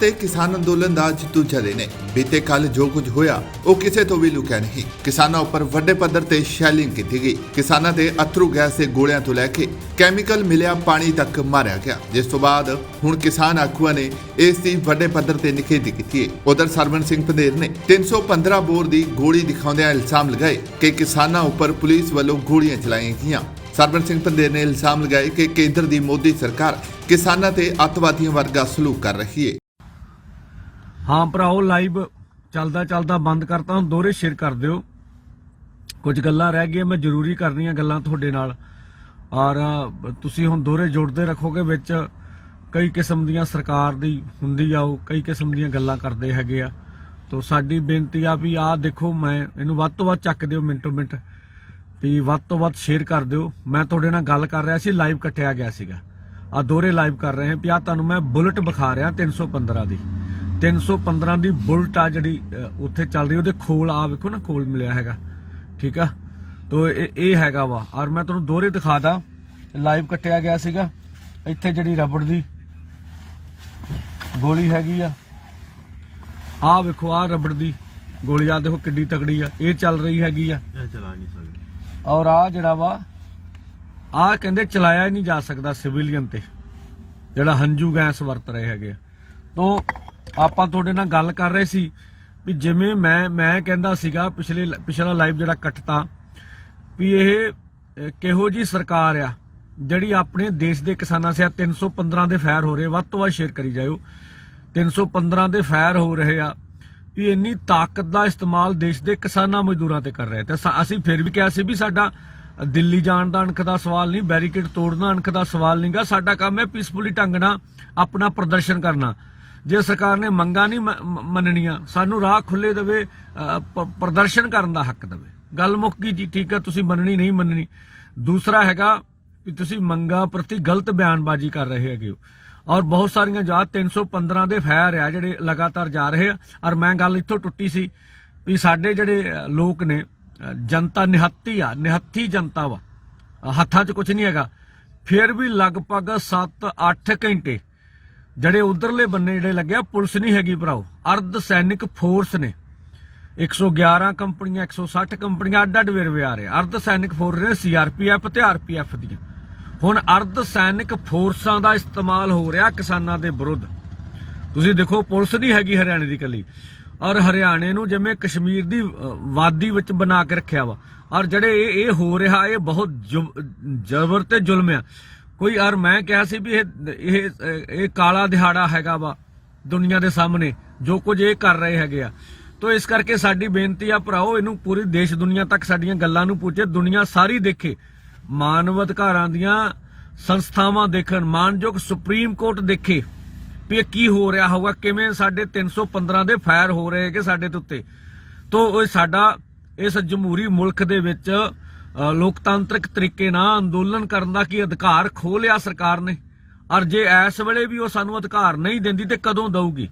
ਤੇ ਕਿਸਾਨ ਅੰਦੋਲਨ ਦਾ ਜਿੱਤੂ ਦੂਜਾ ਦਿਨ ਬੀਤੇ ਕੱਲ ਜੋ ਕੁਝ ਹੋਇਆ, ਉਹ ਕਿਸੇ ਤੋਂ ਵੀ ਲੁਕਿਆ ਨਹੀਂ। ਕਿਸਾਨਾਂ ਉੱਪਰ ਵੱਡੇ ਪੱਧਰ ਤੇ ਸ਼ੈਲਿੰਗ ਕੀਤੀ ਗਈ। ਕਿਸਾਨਾਂ ਦੇ ਅਥਰੂ ਗੈਸ ਦੇ ਗੋਲਿਆਂ ਤੋਂ ਲੈ ਕੇ ਕੈਮੀਕਲ ਮਿਲਿਆ ਪਾਣੀ ਤੱਕ ਮਾਰਿਆ ਗਿਆ। ਜਿਸ ਤੋਂ ਬਾਅਦ ਹੁਣ ਕਿਸਾਨ ਆਗੂਆਂ ਨੇ ਇਸ ਦੀ ਵੱਡੇ ਪੱਧਰ ਤੇ ਨਿਖੇਧੀ ਕੀਤੀ ਹੈ। ਉਧਰ ਸਰਵਨ ਸਿੰਘ ਪੰਦੇਰ ਨੇ 315 ਬੋਰ ਦੀ ਗੋਲੀ ਦਿਖਾਉਂਦਿਆਂ ਇਲਜ਼ਾਮ ਲਗਾਏ ਕਿ ਕਿਸਾਨਾਂ ਉੱਪਰ ਪੁਲਿਸ ਵੱਲੋਂ ਗੋਲੀਆਂ ਚਲਾਈਆਂ ਗਈਆਂ। ਸਰਬਨ ਸਿੰਘ ਪੰਦੇਰ ਨੇ ਇਲਜ਼ਾਮ ਲਗਾਏ ਕਿ ਕੇਂਦਰ ਦੀ ਮੋਦੀ ਸਰਕਾਰ ਕਿਸਾਨਾਂ ਤੇ ਅੱਤਵਾਦੀਆਂ ਵਰਗਾ ਸਲੂਕ ਕਰ ਰਹੀ ਹੈ। ਹਾਂ ਭਰਾਓ ਲਾਈਵ ਚੱਲਦਾ ਚੱਲਦਾ ਬੰਦ ਕਰਤਾ, ਹੁਣ ਦੋਹਰੇ ਸ਼ੇਅਰ ਕਰ ਦਿਓ। ਕੁਝ ਗੱਲਾਂ ਰਹਿ ਗਈਆਂ, ਮੈਂ ਜ਼ਰੂਰੀ ਕਰਨੀਆਂ ਗੱਲਾਂ ਤੁਹਾਡੇ ਨਾਲ। ਔਰ, ਤੁਸੀਂ ਹੁਣ ਦੋਹਰੇ ਜੋੜਦੇ ਰੱਖੋਗੇ ਵਿੱਚ, ਕਈ ਕਿਸਮ ਦੀਆਂ ਸਰਕਾਰ ਦੀ ਹੁੰਦੀ ਆ, ਉਹ ਕਈ ਕਿਸਮ ਦੀਆਂ ਗੱਲਾਂ ਕਰਦੇ ਹੈਗੇ ਆ। ਤੋ ਸਾਡੀ ਬੇਨਤੀ ਆ ਵੀ ਆਹ ਦੇਖੋ, ਮੈਂ ਇਹਨੂੰ ਵੱਧ ਤੋਂ ਵੱਧ ਚੱਕ ਦਿਓ ਮਿੰਟੋ ਮਿੰਟ, ਵੀ ਵੱਧ ਤੋਂ ਵੱਧ ਸ਼ੇਅਰ ਕਰ ਦਿਓ। ਮੈਂ ਤੁਹਾਡੇ ਨਾਲ ਗੱਲ ਕਰ ਰਿਹਾ ਸੀ ਲਾਈਵ ਕੱਟਿਆ ਗਿਆ ਸੀਗਾ। ਆ ਦੋਰੇ ਲਾਈਵ ਕਰ ਰਹੇ ਹਾਂ, ਵੀ ਆ ਤੁਹਾਨੂੰ ਮੈਂ ਬੁਲਟ ਵਿਖਾ ਰਿਹਾ 315 ਦੀ। 315 ਦੀ ਬੁਲਟ ਆ ਜਿਹੜੀ ਉੱਥੇ ਚੱਲ ਰਹੀ ਉਹਦੇ ਖੋਲ ਆ ਵੇਖੋ ਨਾ ਖੋਲ ਮਿਲਿਆ ਹੈਗਾ। ਠੀਕ ਆ? ਤੋ ਇਹ ਹੈਗਾ ਵਾ। ਔਰ ਮੈਂ ਤੁਹਾਨੂੰ ਦੋਰੇ ਦਿਖਾਦਾ। ਲਾਈਵ ਕੱਟਿਆ ਗਿਆ ਸੀਗਾ। ਇੱਥੇ ਜਿਹੜੀ ਰਬੜ ਦੀ ਗੋਲੀ ਹੈਗੀ ਆ। ਆ ਵੇਖੋ ਆ ਰਬੜ ਦੀ ਗੋਲੀ। ਆ ਦੇਖੋ ਕਿੱਡੀ ਤਕੜੀ ਆ। ਇਹ ਚੱਲ ਰਹੀ ਹੈਗੀ ਆ। ਇਹ ਚਲਾ ਨਹੀਂ ਸਕਦੇ। ਔਰ ਆ ਜਿਹੜਾ ਵਾ ਆ ਕਹਿੰਦੇ ਚਲਾਇਆ ਨਹੀਂ ਜਾ ਸਕਦਾ ਸਿਵਿਲੀਅਨ ਤੇ। ਜਿਹੜਾ ਹੰਝੂ ਗੈਸ ਵਰਤ ਰਹੇ ਹੈਗੇ। ਤੋਂ ਆਪਾਂ ਤੁਹਾਡੇ ਨਾਲ ਗੱਲ ਕਰ ਰਹੇ ਸੀ ਵੀ ਜਿਵੇਂ ਮੈਂ ਮੈਂ ਕਹਿੰਦਾ ਸੀਗਾ ਪਿਛਲੇ, ਪਿਛਲਾ ਲਾਈਵ ਜਿਹੜਾ ਕੱਟਤਾ ਵੀ ਇਹ ਕਿਹੋ ਜੀ ਸਰਕਾਰ ਆ ਜਿਹੜੀ ਆਪਣੇ ਦੇਸ਼ ਦੇ ਕਿਸਾਨਾਂ ਸਿਆ 315 ਦੇ ਫਾਇਰ ਹੋ ਰਹੇ, ਵੱਧ ਤੋਂ ਵੱਧ ਸ਼ੇਅਰ ਕਰੀ ਜਾਇਓ। 315 ਦੇ ਫਾਇਰ ਹੋ ਰਹੇ ਆ ਵੀ ਇੰਨੀ ਤਾਕਤ ਦਾ ਇਸਤੇਮਾਲ ਦੇਸ਼ ਦੇ ਕਿਸਾਨਾਂ ਮਜ਼ਦੂਰਾਂ ਤੇ ਕਰ ਰਹੇ ਤੇ ਅਸੀਂ ਫਿਰ ਵੀ ਕਿਹਾ ਸੀ ਵੀ ਸਾਡਾ ਦਿੱਲੀ ਜਾਣ ਦਾ ਅਣਖ ਦਾ ਸਵਾਲ ਨਹੀਂ, ਬੈਰੀਕੇਡ ਤੋੜਨਾ ਅਣਖ ਦਾ ਸਵਾਲ ਨਹੀਂਗਾ, ਸਾਡਾ ਕੰਮ ਹੈ ਪੀਸਫੁਲੀ ਢੰਗ ਨਾਲ ਆਪਣਾ ਪ੍ਰਦਰਸ਼ਨ ਕਰਨਾ। ਜੇ ਸਰਕਾਰ ਨੇ ਮੰਗਾਂ ਨਹੀਂ ਮੰਨਣੀਆਂ, ਸਾਨੂੰ ਰਾਹ ਖੁੱਲੇ ਦੇਵੇ ਪ੍ਰਦਰਸ਼ਨ ਕਰਨ ਦਾ ਹੱਕ ਦੇਵੇ। ਗੱਲ ਮੁੱਕ ਗਈ ਜੀ, ਠੀਕ ਹੈ, ਤੁਸੀਂ ਮੰਨਣੀ ਨਹੀਂ ਮੰਨਣੀ। ਦੂਸਰਾ ਹੈਗਾ ਕਿ ਤੁਸੀਂ ਮੰਗਾਂ ਪ੍ਰਤੀ ਗਲਤ ਬਿਆਨਬਾਜ਼ੀ ਕਰ ਰਹੇ ਹੈਗੇ ਹੋ। ਔਰ ਬਹੁਤ ਸਾਰੀਆਂ ਜਾ 315 ਦੇ ਫਾਇਰ ਆ ਜਿਹੜੇ ਲਗਾਤਾਰ ਜਾ ਰਹੇ ਆ। ਔਰ ਮੈਂ ਗੱਲ ਇੱਥੋਂ ਟੁੱਟੀ ਸੀ ਵੀ ਸਾਡੇ ਜਿਹੜੇ ਲੋਕ ਨੇ ਜਨਤਾ ਨਿਹੱਤੀ ਆ, ਨਿਹੱਥੀ ਜਨਤਾ ਵਾ। ਹੱਥਾਂ 'ਚ ਕੁਝ ਨਹੀਂ ਹੈਗਾ। ਫਿਰ ਵੀ ਲਗਭਗ 7-8 ਘੰਟੇ ਜਿਹੜੇ ਉਧਰਲੇ ਬੰਨੇ ਜਿਹੜੇ ਲੱਗਿਆ ਪੁਲਿਸ ਨਹੀਂ ਹੈਗੀ ਭਰਾਓ। ਅਰਧ ਸੈਨਿਕ ਫੋਰਸ ਨੇ। 111 ਕੰਪਨੀਆਂ 160 ਕੰਪਨੀਆਂ ਅੱਡ ਅੱਡ ਵੇਰਵੇ ਆ ਰਹੇ ਅਰਧ ਸੈਨਿਕ ਫੋਰਸ ਨੇ ਸੀਆਰਪੀਐਫ ਤੇ ਆਰਪੀਐਫ ਦੀਆਂ। ਹੁਣ ਅਰਧ ਸੈਨਿਕ ਫੋਰਸਾਂ ਦਾ ਇਸਤੇਮਾਲ ਹੋ ਰਿਹਾ ਕਿਸਾਨਾਂ ਦੇ ਵਿਰੁੱਧ। ਤੁਸੀਂ ਦੇਖੋ, ਪੁਲਿਸ ਨਹੀਂ ਹੈਗੀ ਹਰਿਆਣੇ ਦੀ ਕੱਲੀ ਔਰ ਹਰਿਆਣੇ ਨੂੰ ਜਿਵੇਂ ਕਸ਼ਮੀਰ ਦੀ ਵਾਦੀ ਵਿੱਚ ਬਣਾ ਕੇ ਰੱਖਿਆ ਵਾ। ਔਰ ਜਿਹੜੇ ਇਹ ਇਹ ਹੋ ਰਿਹਾ, ਇਹ ਬਹੁਤ ਜ਼ਬਰ ਤੇ ਜ਼ੁਲਮ ਆ। ਕੋਈ ਯਾਰ ਮੈਂ ਕਿਹਾ ਸੀ ਵੀ ਇਹ ਇਹ ਇਹ ਕਾਲਾ ਦਿਹਾੜਾ ਹੈਗਾ ਵਾ ਦੁਨੀਆ ਦੇ ਸਾਹਮਣੇ, ਜੋ ਕੁਝ ਇਹ ਕਰ ਰਹੇ ਹੈਗੇ ਆ। ਤੋ ਇਸ ਕਰਕੇ ਸਾਡੀ ਬੇਨਤੀ ਆ ਭਰਾਓ, ਇਹਨੂੰ ਪੂਰੀ ਦੇਸ਼ ਦੁਨੀਆ ਤੱਕ ਸਾਡੀਆਂ ਗੱਲਾਂ ਨੂੰ ਪਹੁੰਚੇ, ਦੁਨੀਆ ਸਾਰੀ ਦੇਖੇ। ਮਾਨਵ ਅਧਿਕਾਰਾਂ ਦੀਆਂ ਸੰਸਥਾਵਾਂ ਦੇਖਣ, ਮਾਨਯੋਗ ਸੁਪਰੀਮ ਕੋਰਟ ਦੇਖੇ ਵੀ ਇਹ ਕੀ ਹੋ ਰਿਹਾ ਹੋਊਗਾ, ਕਿਵੇਂ ਸਾਡੇ 315 ਦੇ ਫਾਇਰ ਹੋ ਰਹੇ ਹੈਗੇ ਸਾਡੇ ਦੇ ਉੱਤੇ। ਤੋ ਇਹ ਸਾਡਾ, ਇਸ ਜਮਹੂਰੀ ਮੁਲਕ ਦੇ ਵਿੱਚ ਲੋਕਤਾਂਤਰਿਕ ਤਰੀਕੇ ਨਾਲ ਅੰਦੋਲਨ ਕਰਨ ਦਾ ਕੀ ਅਧਿਕਾਰ ਖੋਹ ਲਿਆ ਸਰਕਾਰ ਨੇ? ਔਰ ਜੇ ਇਸ ਵੇਲੇ ਵੀ ਉਹ ਸਾਨੂੰ ਅਧਿਕਾਰ ਨਹੀਂ ਦਿੰਦੀ ਤੇ ਕਦੋਂ ਦਊਗੀ?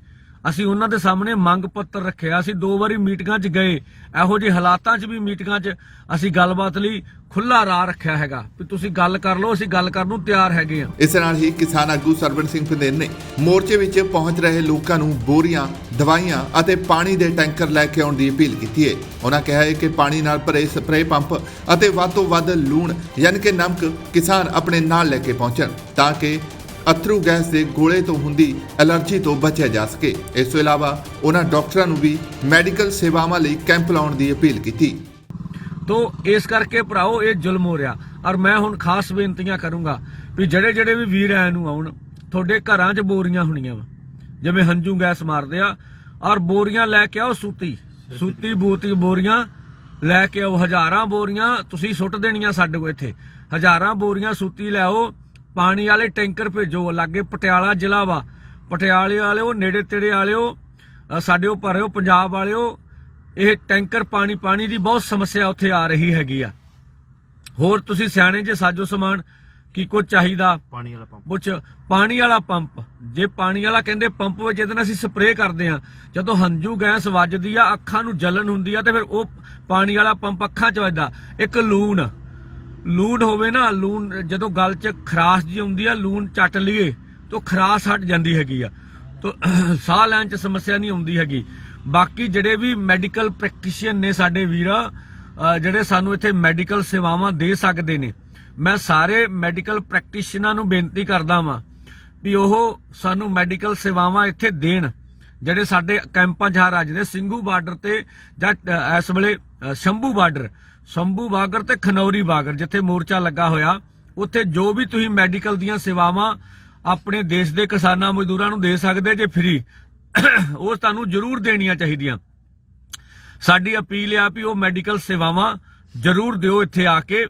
ਅਸੀਂ ਉਹਨਾਂ ਦੇ ਸਾਹਮਣੇ ਮੰਗ ਪੱਤਰ ਰੱਖਿਆ। ਅਸੀਂ ਦੋ ਵਾਰੀ ਮੀਟਿੰਗਾਂ 'ਚ ਗਏ। ਇਹੋ ਜਿਹੇ ਹਾਲਾਤਾਂ 'ਚ ਵੀ ਮੀਟਿੰਗਾਂ 'ਚ ਅਸੀਂ ਗੱਲਬਾਤ ਲਈ ਖੁੱਲਾ ਰਾਹ ਰੱਖਿਆ ਹੈਗਾ। ਵੀ ਤੁਸੀਂ ਗੱਲ ਕਰ ਲਓ, ਅਸੀਂ ਗੱਲ ਕਰਨ ਨੂੰ ਤਿਆਰ ਹੈਗੇ ਆ ਇਸ ਨਾਲ ਹੀ ਕਿਸਾਨ ਆਗੂ ਸਰਵਨ ਸਿੰਘ ਪੰਦੇਰ ਨੇ ਮੋਰਚੇ ਵਿੱਚ ਪਹੁੰਚ ਰਹੇ ਲੋਕਾਂ ਨੂੰ ਬੋਰੀਆਂ, ਦਵਾਈਆਂ ਅਤੇ ਪਾਣੀ ਦੇ ਟੈਂਕਰ ਲੈ ਕੇ ਆਉਣ ਦੀ ਅਪੀਲ ਕੀਤੀ ਹੈ। ਉਹਨਾਂ ਕਿਹਾ ਹੈ ਕਿ ਪਾਣੀ ਨਾਲ ਭਰੇ ਸਪਰੇਅ ਪੰਪ ਅਤੇ ਵੱਧ ਤੋਂ ਵੱਧ ਲੂਣ, ਯਾਨੀ ਕਿ ਨਮਕ ਕਿਸਾਨ ਆਪਣੇ ਨਾਲ ਲੈ ਕੇ ਪਹੁੰਚਣ ਤਾਂ ਕਿ ਅਥਰੂ ਗੈਸ ਦੇ ਗੋਲੇ ਤੋਂ ਹੁੰਦੀ ਐਲਰਜੀ ਤੋਂ ਬਚਿਆ ਜਾ ਸਕੇ। ਇਸ ਤੋਂ ਇਲਾਵਾ ਉਹਨਾਂ ਡਾਕਟਰਾਂ ਨੂੰ ਵੀ ਮੈਡੀਕਲ ਸੇਵਾਵਾਂ ਲਈ ਕੈਂਪ ਲਾਉਣ ਦੀ ਅਪੀਲ ਕੀਤੀ। ਤੋ ਇਸ ਕਰਕੇ ਭਰਾਓ ਇਹ ਜ਼ੁਲਮ ਹੋ ਰਿਹਾ। ਔਰ ਮੈਂ ਹੁਣ ਖਾਸ ਬੇਨਤੀਆਂ ਕਰੂੰਗਾ ਵੀ ਜਿਹੜੇ ਜਿਹੜੇ ਵੀ ਵੀਰ ਐ ਨੂੰ ਆਉਣ, ਤੁਹਾਡੇ ਘਰਾਂ 'ਚ ਬੋਰੀਆਂ ਹੋਣੀਆਂ ਵਾ। ਜਿਵੇਂ ਹੰਝੂ ਗੈਸ ਮਾਰਦੇ ਆ, ਔਰ ਬੋਰੀਆਂ ਲੈ ਕੇ ਆਓ ਸੂਤੀ। ਸੂਤੀ ਬੂਤੀ ਬੋਰੀਆਂ, ਲੈ ਕੇ ਆਓ ਹਜ਼ਾਰਾਂ ਬੋਰੀਆਂ, ਤੁਸੀਂ ਸੁੱਟ ਦੇਣੀਆਂ ਸਾਡੇ ਕੋਲ ਇੱਥੇ। ਹਜ਼ਾਰਾਂ ਬੋਰੀਆਂ ਸੂਤੀ ਲੈ ਆਓ ਪਾਣੀ ਵਾਲੇ ਟੈਂਕਰ ਭੇਜੋ ਲਾਗੇ ਪਟਿਆਲਾ ਜ਼ਿਲ੍ਹਾ ਵਾ। ਪਟਿਆਲੇ ਵਾਲਿਓ ਨੇੜੇ ਤੇੜੇ ਵਾਲਿਓ ਸਾਡੇ ਉਹ ਭਰਿਓ ਪੰਜਾਬ ਵਾਲਿਓ ਇਹ ਟੈਂਕਰ ਪਾਣੀ ਪਾਣੀ ਦੀ ਬਹੁਤ ਸਮੱਸਿਆ ਉੱਥੇ ਆ ਰਹੀ ਹੈਗੀ ਆ। ਹੋਰ ਤੁਸੀਂ ਸਿਆਣੇ ਜੇ ਸਾਜੋ ਸਮਾਨ ਕੀ ਕੁਝ ਚਾਹੀਦਾ? ਪਾਣੀ ਵਾਲਾ ਪੰਪ। ਪੁੱਛ ਪਾਣੀ ਵਾਲਾ ਪੰਪ। ਜੇ ਪਾਣੀ ਵਾਲਾ ਕਹਿੰਦੇ ਪੰਪ ਵਿੱਚ ਨਾਲ ਅਸੀਂ ਸਪਰੇਅ ਕਰਦੇ ਆ ਜਦੋਂ ਹੰਝੂ ਗੈਸ ਵੱਜਦੀ ਆ ਅੱਖਾਂ ਨੂੰ ਜਲਨ ਹੁੰਦੀ ਆ ਤੇ ਫਿਰ ਉਹ ਪਾਣੀ ਵਾਲਾ ਪੰਪ ਅੱਖਾਂ 'ਚ ਵੱਜਦਾ। ਇੱਕ ਲੂਣ। ਲੂਣ ਹੋਵੇ ਨਾ, ਲੂਣ ਜਦੋਂ ਗਲ 'ਚ ਖਰਾਸ਼ ਜੀ ਆਉਂਦੀ ਆ, ਲੂਣ ਚੱਟ ਲਈਏ ਤਾਂ ਖਰਾਸ਼ ਹਟ ਜਾਂਦੀ ਹੈਗੀ ਆ। ਤਾਂ ਸਾਹ ਲੈਣ ਚ ਸਮੱਸਿਆ ਨਹੀਂ ਆਉਂਦੀ ਹੈਗੀ। ਬਾਕੀ ਜਿਹੜੇ ਵੀ ਮੈਡੀਕਲ ਪ੍ਰੈਕਟੀਸ਼ੀਅਨ ਨੇ ਸਾਡੇ ਵੀਰਾਂ ਜਿਹੜੇ ਸਾਨੂੰ ਇੱਥੇ ਮੈਡੀਕਲ ਸੇਵਾਵਾਂ ਦੇ ਸਕਦੇ ਨੇ, ਮੈਂ ਸਾਰੇ ਮੈਡੀਕਲ ਪ੍ਰੈਕਟੀਸ਼ੀਅਨਾਂ ਨੂੰ ਬੇਨਤੀ ਕਰਦਾ ਵਾਂ ਵੀ ਉਹ ਸਾਨੂੰ ਮੈਡੀਕਲ ਸੇਵਾਵਾਂ ਇੱਥੇ ਦੇਣ। ਜਿਹੜੇ ਸਾਡੇ ਕੈਂਪਾਂ 'ਚ ਹਰ ਅੱਜ ਦੇ ਸਿੰਘੂ ਬਾਰਡਰ ਤੇ ਜਾਂ ਇਸ ਵੇਲੇ ਸ਼ੰਭੂ ਬਾਰਡਰ। ਸ਼ੰਭੂ ਬਾਗਰ ਤੇ ਖਨੌਰੀ ਬਾਗਰ ਜਿੱਥੇ ਮੋਰਚਾ ਲੱਗਾ ਹੋਇਆ, ਉੱਥੇ ਜੋ ਵੀ ਤੁਸੀਂ ਮੈਡੀਕਲ ਦੀਆਂ ਸੇਵਾਵਾਂ ਆਪਣੇ ਦੇਸ਼ ਦੇ ਕਿਸਾਨਾਂ ਮਜ਼ਦੂਰਾਂ ਨੂੰ ਦੇ ਸਕਦੇ ਜੇ ਫ੍ਰੀ ਉਹ ਤੁਹਾਨੂੰ ਜ਼ਰੂਰ ਦੇਣੀਆਂ ਚਾਹੀਦੀਆਂ। ਸਾਡੀ ਅਪੀਲ ਆ ਵੀ ਉਹ ਮੈਡੀਕਲ ਸੇਵਾਵਾਂ ਜ਼ਰੂਰ ਦਿਓ ਇੱਥੇ ਆ ਕੇ।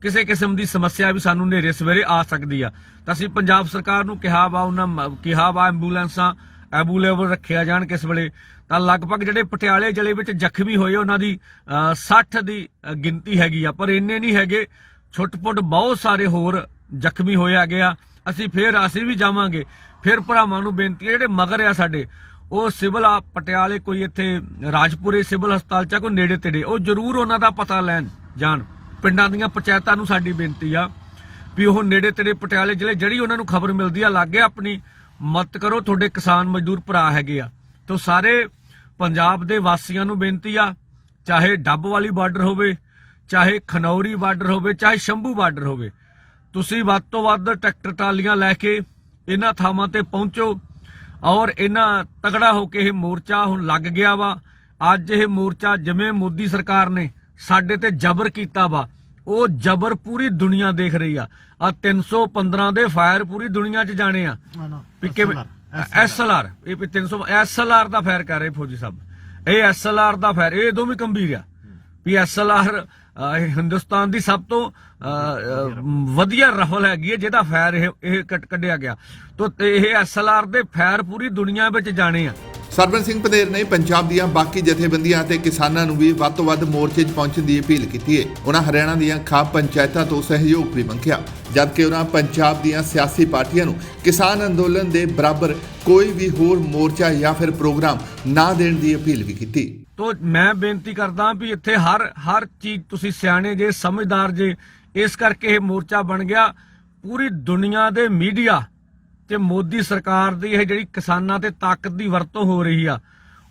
ਕਿਸੇ ਕਿਸਮ ਦੀ ਸਮੱਸਿਆ ਵੀ ਸਾਨੂੰ ਨੇਰੇ ਸਵੇਰੇ ਆ ਸਕਦੀ ਆ। ਤਾਂ ਅਸੀਂ ਪੰਜਾਬ ਸਰਕਾਰ ਨੂੰ ਕਿਹਾ ਵਾ, ਉਹਨਾਂ ਕਿਹਾ ਵਾ ਐਂਬੂਲੈਂਸਾਂ ਐਬੂਲੇਬਲ ਰੱਖਿਆ ਜਾਣ ਕਿਸ ਵੇਲੇ। ਤਾਂ ਲਗਭਗ ਜਿਹੜੇ ਪਟਿਆਲੇ ਜ਼ਿਲ੍ਹੇ ਵਿੱਚ ਜ਼ਖਮੀ ਹੋਏ ਉਹਨਾਂ ਦੀ ਅਹ 60 ਦੀ ਗਿਣਤੀ ਹੈਗੀ ਆ ਪਰ ਇੰਨੇ ਨਹੀਂ ਹੈਗੇ। ਛੁੱਟ-ਪੁੱਟ ਬਹੁਤ ਸਾਰੇ ਹੋਰ ਜ਼ਖਮੀ ਹੋਏ ਹੈਗੇ ਆ ਅਸੀਂ ਫੇਰ ਅਸੀਂ ਵੀ ਜਾਵਾਂਗੇ। ਫਿਰ ਭਰਾਵਾਂ ਨੂੰ ਬੇਨਤੀ ਹੈ ਜਿਹੜੇ ਮਗਰ ਆ ਸਾਡੇ ਉਹ ਸਿਵਲ ਆ ਪਟਿਆਲੇ ਕੋਈ ਇੱਥੇ ਰਾਜਪੁਰੇ ਸਿਵਲ ਹਸਪਤਾਲ ਚ ਆ, ਕੋਈ ਨੇੜੇ ਤੇੜੇ ਉਹ ਜ਼ਰੂਰ ਉਹਨਾਂ ਦਾ ਪਤਾ ਲੈਣ ਜਾਣ। ਪਿੰਡਾਂ ਦੀਆਂ ਪੰਚਾਇਤਾਂ ਨੂੰ ਸਾਡੀ ਬੇਨਤੀ ਆ ਵੀ ਉਹ ਨੇੜੇ ਤੇੜੇ ਪਟਿਆਲੇ ਜ਼ਿਲ੍ਹੇ ਜਿਹੜੀ ਉਹਨਾਂ ਨੂੰ ਖਬਰ ਮਿਲਦੀ ਆ ਲਾਗੇ ਆਪਣੀ ਮਤ ਕਰੋ, ਤੁਹਾਡੇ ਕਿਸਾਨ ਮਜ਼ਦੂਰ ਭਰਾ ਹੈਗੇ ਆ। ਤੋਂ ਸਾਰੇ ਪੰਜਾਬ ਦੇ ਵਾਸੀਆਂ ਨੂੰ ਬੇਨਤੀ ਆ, ਚਾਹੇ ਡੱਬ ਵਾਲੀ ਬਾਰਡਰ ਹੋਵੇ, ਚਾਹੇ ਖਨੌਰੀ ਬਾਰਡਰ ਹੋਵੇ, ਚਾਹੇ ਸ਼ੰਭੂ ਬਾਰਡਰ ਹੋਵੇ, ਤੁਸੀਂ ਵੱਧ ਤੋਂ ਵੱਧ ਟਰੈਕਟਰ ਟਰਾਲੀਆਂ ਲੈ ਕੇ ਇਹਨਾਂ ਥਾਵਾਂ ਤੇ ਪਹੁੰਚੋ ਔਰ ਇਹਨਾਂ ਤਗੜਾ ਹੋ ਕੇ ਇਹ ਮੋਰਚਾ ਹੁਣ ਲੱਗ ਗਿਆ ਵਾ। ਅੱਜ ਇਹ ਮੋਰਚਾ ਜਿਵੇਂ ਮੋਦੀ ਸਰਕਾਰ ਨੇ ਸਾਡੇ ਤੇ ਜ਼ਬਰ ਕੀਤਾ ਵਾ ਉਹ ਜ਼ਬਰ ਪੂਰੀ ਦੁਨੀਆ ਦੇਖ ਰਹੀ ਆ। ਆ 315 ਦੇ ਫਾਇਰ ਪੂਰੀ ਦੁਨੀਆ 'ਚ ਜਾਣੇ ਆ। ਵੀ ਕਿਵੇਂ ਐਸਐਲਆਰ ਇਹ ਵੀ 300 ਐਸਐਲਆਰ ਦਾ ਫਾਇਰ ਕਰ ਰਹੇ ਫੌਜੀ ਸਾਹਿਬ। ਇਹ ਐਸਐਲਆਰ ਦਾ ਫਾਇਰ ਇਹ ਦੋਵੇਂ ਗੰਭੀਰ ਆ। ਵੀ ਐਸਐਲਆਰ ਹਿੰਦੁਸਤਾਨ ਦੀ ਸਭ ਤੋਂ ਵਧੀਆ ਰਫਲ ਹੈਗੀ ਹੈ ਜਿਹਦਾ ਫਾਇਰ ਇਹ ਇਹ ਕੱਢ- ਕੱਢਿਆ ਗਿਆ। ਤੋਂ ਤੇ ਇਹ ਐਸਐਲਆਰ ਦੇ ਫਾਇਰ ਪੂਰੀ ਦੁਨੀਆ ਵਿੱਚ ਜਾਣੇ ਆ। ਸਰਵਨ ਸਿੰਘ ਪੰਦੇਰ ਨੇ ਪੰਜਾਬ ਦੀਆਂ ਬਾਕੀ ਜਥੇਬੰਦੀਆਂ ਅਤੇ ਕਿਸਾਨਾਂ ਨੂੰ ਵੀ ਵੱਧ ਤੋਂ ਵੱਧ ਮੋਰਚੇ 'ਚ ਪਹੁੰਚਣ ਦੀ ਅਪੀਲ ਕੀਤੀ ਹੈ। ਉਹਨਾਂ ਹਰਿਆਣਾ ਦੀਆਂ ਖਾਪ ਪੰਚਾਇਤਾਂ ਤੋਂ ਸਹਿਯੋਗ ਵੀ ਮੰਗਿਆ। ਜਦਕਿ ਉਹਨਾਂ ਪੰਜਾਬ ਦੀਆਂ ਸਿਆਸੀ ਪਾਰਟੀਆਂ ਨੂੰ ਕਿਸਾਨ ਅੰਦੋਲਨ ਦੇ ਬਰਾਬਰ ਕੋਈ ਵੀ ਹੋਰ ਮੋਰਚਾ ਜਾਂ ਫਿਰ ਪ੍ਰੋਗਰਾਮ ਨਾ ਦੇਣ ਦੀ ਅਪੀਲ ਵੀ ਕੀਤੀ। ਤੋ ਮੈਂ ਬੇਨਤੀ ਕਰਦਾ ਵੀ ਇੱਥੇ ਹਰ ਹਰ ਚੀਜ਼ ਤੁਸੀਂ ਸਿਆਣੇ ਜੇ, ਸਮਝਦਾਰ ਜੇ, ਇਸ ਕਰਕੇ ਇਹ ਮੋਰਚਾ ਬਣ ਗਿਆ। ਪੂਰੀ ਦੁਨੀਆ ਦੇ ਮੀਡੀਆ ਤੇ ਮੋਦੀ ਸਰਕਾਰ ਦੀ ਇਹ ਜਿਹੜੀ ਕਿਸਾਨਾਂ ਤੇ ਤਾਕਤ ਦੀ ਵਰਤੋਂ ਹੋ ਰਹੀ ਆ,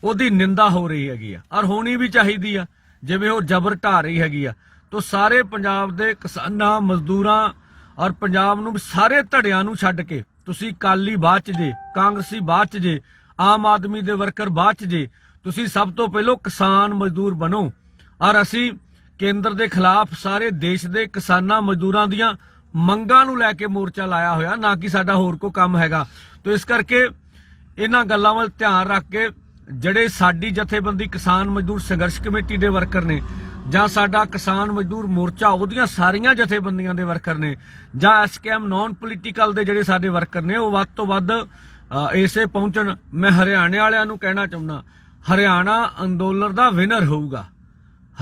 ਉਹਦੀ ਨਿੰਦਾ ਹੋ ਰਹੀ ਹੈਗੀ ਆ, ਔਰ ਹੋਣੀ ਵੀ ਚਾਹੀਦੀ ਆ, ਜਿਵੇਂ ਉਹ ਜ਼ਬਰ ਢਾ ਰਹੀ ਹੈਗੀ ਆ। ਤੋ ਸਾਰੇ ਪੰਜਾਬ ਦੇ ਕਿਸਾਨਾਂ, ਮਜ਼ਦੂਰਾਂ ਔਰ ਪੰਜਾਬ ਨੂੰ ਸਾਰੇ ਧੜਿਆਂ ਨੂੰ ਛੱਡ ਕੇ ਤੁਸੀਂ ਕਾਲੀ ਬਾਅਦ ਚ ਜੇ, ਕਾਂਗਰਸੀ ਬਾਅਦ ਚ ਜੇ, ਆਮ ਆਦਮੀ ਦੇ ਵਰਕਰ ਬਾਅਦ ਚ ਜੇ, ਤੁਸੀਂ ਸਭ ਤੋਂ ਪਹਿਲਾਂ ਕਿਸਾਨ ਮਜ਼ਦੂਰ ਬਣੋ। ਔਰ ਅਸੀਂ ਕੇਂਦਰ ਦੇ ਖਿਲਾਫ ਸਾਰੇ ਦੇਸ਼ ਦੇ ਕਿਸਾਨਾਂ, ਮਜ਼ਦੂਰਾਂ ਦੀਆਂ ਮੰਗਾਂ ਨੂੰ ਲੈ ਕੇ ਮੋਰਚਾ ਲਾਇਆ ਹੋਇਆ, ਨਾ ਕਿ ਸਾਡਾ ਹੋਰ ਕੋਈ ਕੰਮ ਹੈਗਾ। ਤੋ ਇਸ ਕਰਕੇ ਇਹਨਾਂ ਗੱਲਾਂ ਵੱਲ ਧਿਆਨ ਰੱਖ ਕੇ ਜਿਹੜੇ ਸਾਡੀ ਜਥੇਬੰਦੀ ਕਿਸਾਨ ਮਜ਼ਦੂਰ ਸੰਘਰਸ਼ ਕਮੇਟੀ ਦੇ ਵਰਕਰ ਨੇ ਜਾਂ ਸਾਡਾ ਕਿਸਾਨ ਮਜ਼ਦੂਰ ਮੋਰਚਾ, ਉਹਦੀਆਂ ਸਾਰੀਆਂ ਜਥੇਬੰਦੀਆਂ ਦੇ ਵਰਕਰ ਨੇ ਜਾਂ ਐਸਕੇਐਮ ਨਾਨ ਪੋਲੀਟੀਕਲ ਦੇ ਜਿਹੜੇ ਸਾਡੇ ਵਰਕਰ ਨੇ, ਉਹ ਵੱਧ ਤੋਂ ਵੱਧ ਇਸੇ ਪਹੁੰਚਣ। ਮੈਂ ਹਰਿਆਣੇ ਵਾਲਿਆਂ ਨੂੰ ਕਹਿਣਾ ਚਾਹੁੰਦਾ, ਹਰਿਆਣਾ ਅੰਦੋਲਨ ਦਾ ਵਿਨਰ ਹੋਊਗਾ।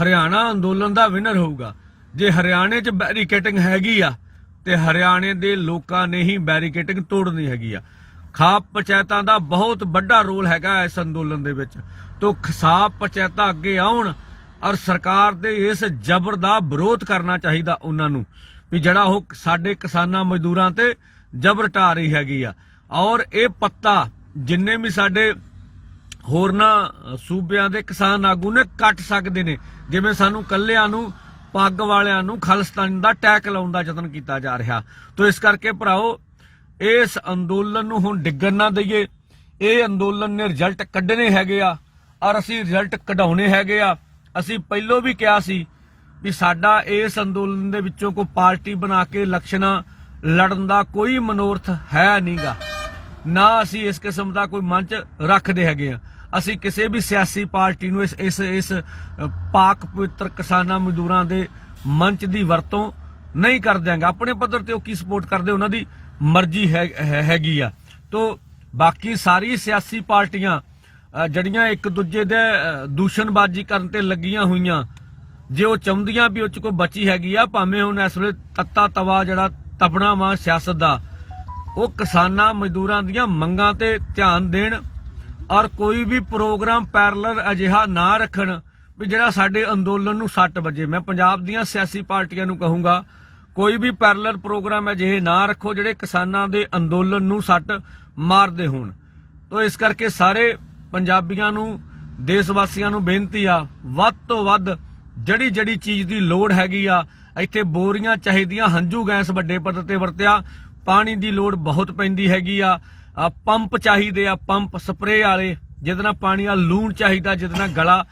ਹਰਿਆਣਾ ਅੰਦੋਲਨ ਦਾ ਵਿਨਰ ਹੋਊਗਾ। ਜੇ ਹਰਿਆਣੇ 'ਚ ਬੈਰੀਕੇਟਿੰਗ ਹੈਗੀ ਆ ਤੇ ਹਰਿਆਣੇ ਦੇ ਲੋਕਾਂ ਨੇ ਹੀ ਬੈਰੀਕੇਟਿੰਗ ਤੋੜਨੀ ਹੈਗੀ ਆ। ਖਾਪ ਪੰਚਾਇਤਾਂ ਦਾ ਬਹੁਤ ਵੱਡਾ ਰੋਲ ਹੈਗਾ ਇਸ ਅੰਦੋਲਨ ਦੇ ਵਿੱਚ। ਤੋਂ ਖਾਪ ਪੰਚਾਇਤਾਂ ਅੱਗੇ ਆਉਣ ਔਰ ਸਰਕਾਰ ਦੇ ਇਸ ਜ਼ਬਰ ਦਾ ਵਿਰੋਧ ਕਰਨਾ ਚਾਹੀਦਾ ਉਹਨਾਂ ਨੂੰ ਵੀ ਜਿਹੜਾ ਉਹ ਸਾਡੇ ਕਿਸਾਨਾਂ ਮਜ਼ਦੂਰਾਂ ਤੇ ਜ਼ਬਰ ਢਾ ਰਹੀ ਹੈਗੀ ਆ। ਔਰ ਇਹ ਪੱਤਾ ਜਿੰਨੇ ਵੀ ਸਾਡੇ ਹੋਰਨਾਂ ਸੂਬਿਆਂ ਦੇ ਕਿਸਾਨ ਆਗੂ ਨੇ ਕੱਟ ਸਕਦੇ ਨੇ, ਜਿਵੇਂ ਸਾਨੂੰ ਕੱਲਿਆਂ ਨੂੰ ਪੱਗ ਵਾਲਿਆਂ ਨੂੰ ਖਾਲਿਸਤਾਨ ਦਾ ਟੈਕ ਲਾਉਣ ਦਾ ਯਤਨ ਕੀਤਾ ਜਾ ਰਿਹਾ। ਤੋ ਇਸ ਕਰਕੇ ਭਰਾਓ, ਇਸ ਅੰਦੋਲਨ ਨੂੰ ਹੁਣ ਡਿੱਗਣ ਨਾ ਦਈਏ। ਇਹ ਅੰਦੋਲਨ ਨੇ ਰਿਜ਼ਲਟ ਕੱਢਣੇ ਹੈਗੇ ਆ ਔਰ ਅਸੀਂ ਰਿਜ਼ਲਟ ਕਢਾਉਣੇ ਹੈਗੇ ਆ। ਅਸੀਂ ਪਹਿਲਾਂ ਵੀ ਕਿਹਾ ਸੀ ਵੀ ਸਾਡਾ ਇਸ ਅੰਦੋਲਨ ਦੇ ਵਿੱਚੋਂ ਕੋਈ ਪਾਰਟੀ ਬਣਾ ਕੇ ਇਲੈਕਸ਼ਨਾਂ ਲੜਨ ਦਾ ਕੋਈ ਮਨੋਰਥ ਹੈ ਨਹੀਂਗਾ ਨਾ ਅਸੀਂ ਇਸ ਕਿਸਮ ਦਾ ਕੋਈ ਮੰਚ ਰੱਖਦੇ ਹੈਗੇ ਆ। ਅਸੀਂ ਕਿਸੇ ਵੀ ਸਿਆਸੀ ਪਾਰਟੀ ਨੂੰ ਇਸ ਇਸ ਇਸ ਪਾਕ ਪਵਿੱਤਰ ਕਿਸਾਨਾਂ ਮਜ਼ਦੂਰਾਂ ਦੇ ਮੰਚ ਦੀ ਵਰਤੋਂ ਨਹੀਂ ਕਰ ਦਿਆਂਗੇ। ਆਪਣੇ ਪੱਧਰ ਤੇ ਉਹ ਕੀ ਸਪੋਰਟ ਕਰਦੇ? ਉਹਨਾਂ ਦੀ ਮਰਜ਼ੀ ਹੈ ਹੈਗੀ ਆ। ਤੋਂ ਬਾਕੀ ਸਾਰੀ ਸਿਆਸੀ ਪਾਰਟੀਆਂ ਅ, ਜਿਹੜੀਆਂ ਇੱਕ ਦੂਜੇ ਦੇ ਦੂਸ਼ਣਬਾਜ਼ੀ ਕਰਨ ਤੇ ਲੱਗੀਆਂ ਹੋਈਆਂ ਜੇ ਉਹ ਚਾਹੁੰਦੀਆਂ ਵੀ ਉਹ ਚ ਕੋਈ ਬਚੀ ਹੈਗੀ ਆ ਭਾਵੇਂ ਹੁਣ ਇਸ ਵੇਲੇ ਤੱਤਾ ਤਵਾ ਜਿਹੜਾ ਤਪਣਾ ਵਾ ਸਿਆਸਤ ਦਾ ਉਹ ਕਿਸਾਨਾਂ ਮਜ਼ਦੂਰਾਂ ਦੀਆਂ ਮੰਗਾਂ ਤੇ ਧਿਆਨ ਦੇਣ ਔਰ ਕੋਈ ਵੀ ਪ੍ਰੋਗਰਾਮ ਪੈਰਲਲ ਅਜਿਹਾ ਨਾ ਰੱਖਣ ਵੀ ਜਿਹੜਾ ਸਾਡੇ ਅੰਦੋਲਨ ਨੂੰ ਸੱਟ ਵਜੇ। ਮੈਂ ਪੰਜਾਬ ਦੀਆਂ ਸਿਆਸੀ ਪਾਰਟੀਆਂ ਨੂੰ ਕਹੂੰਗਾ, ਕੋਈ ਵੀ ਪੈਰਲਲ ਪ੍ਰੋਗਰਾਮ ਅਜਿਹੇ ਨਾ ਰੱਖੋ ਜਿਹੜੇ ਕਿਸਾਨਾਂ ਦੇ ਅੰਦੋਲਨ ਨੂੰ ਸੱਟ ਮਾਰਦੇ ਹੋਣ। ਤੋਂ ਇਸ ਕਰਕੇ ਸਾਰੇ ਪੰਜਾਬੀਆਂ ਨੂੰ ਦੇਸ਼ ਵਾਸੀਆਂ ਨੂੰ ਬੇਨਤੀ ਆ, ਵੱਧ ਤੋਂ ਵੱਧ ਜਿਹੜੀ ਜਿਹੜੀ ਚੀਜ਼ ਦੀ ਲੋੜ ਹੈਗੀ ਆ, ਇੱਥੇ ਬੋਰੀਆਂ ਚਾਹੀਦੀਆਂ ਹੰਝੂ ਗੈਸ ਵੱਡੇ ਪੱਧਰ ਤੇ ਵਰਤਿਆ, ਪਾਣੀ ਦੀ ਲੋੜ ਬਹੁਤ ਪੈਂਦੀ ਹੈਗੀ ਆ। ਆ ਪੰਪ ਚਾਹੀਦੇ ਆ, ਪੰਪ ਸਪਰੇਅ ਵਾਲੇ, ਜਿਹਦੇ ਨਾਲ ਪਾਣੀ ਆ ਲੂਣ ਚਾਹੀਦਾ, ਜਿਹਦੇ ਨਾਲ ਗਲਾ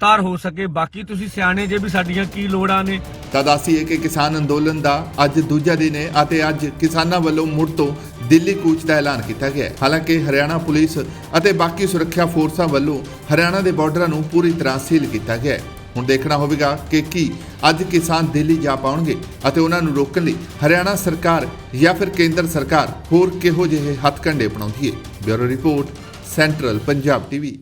ਤਾਰ ਹੋ ਸਕੇ। ਬਾਕੀ ਤੁਸੀਂ ਸਿਆਣੇ ਜੇ ਵੀ ਸਾਡੀਆਂ ਕੀ ਲੋੜਾਂ ਨੇ। ਤਾਂ ਦੱਸੀਏ ਕਿ ਕਿਸਾਨ ਅੰਦੋਲਨ ਦਾ ਅੱਜ ਦੂਜਾ ਦਿਨ ਹੈ ਅਤੇ ਅੱਜ ਕਿਸਾਨਾਂ ਵੱਲੋਂ ਮੁੜ ਤੋਂ ਦਿੱਲੀ ਕੂਚ ਦਾ ਐਲਾਨ ਕੀਤਾ ਗਿਆ ਹੈ। ਹਾਲਾਂਕਿ ਹਰਿਆਣਾ ਪੁਲਿਸ ਅਤੇ ਬਾਕੀ ਸੁਰੱਖਿਆ ਫੋਰਸਾਂ ਵੱਲੋਂ ਹਰਿਆਣਾ ਦੇ ਬਾਰਡਰਾਂ ਨੂੰ ਪੂਰੀ ਤਰ੍ਹਾਂ ਸੀਲ ਕੀਤਾ ਗਿਆ ਹੈ। ਹੁਣ ਦੇਖਣਾ ਹੋਵੇਗਾ ਕਿ ਕੀ ਅੱਜ ਕਿਸਾਨ ਦਿੱਲੀ ਜਾ ਪਾਉਣਗੇ ਅਤੇ ਉਹਨਾਂ ਨੂੰ ਰੋਕਣ ਲਈ ਹਰਿਆਣਾ ਸਰਕਾਰ ਜਾਂ ਫਿਰ ਕੇਂਦਰ ਸਰਕਾਰ ਹੋਰ ਕਿਹੋ ਜਿਹੇ ਹੱਥਕੰਡੇ ਅਪਣਾਉਂਦੀ ਹੈ। Bureau report, central Punjab TV.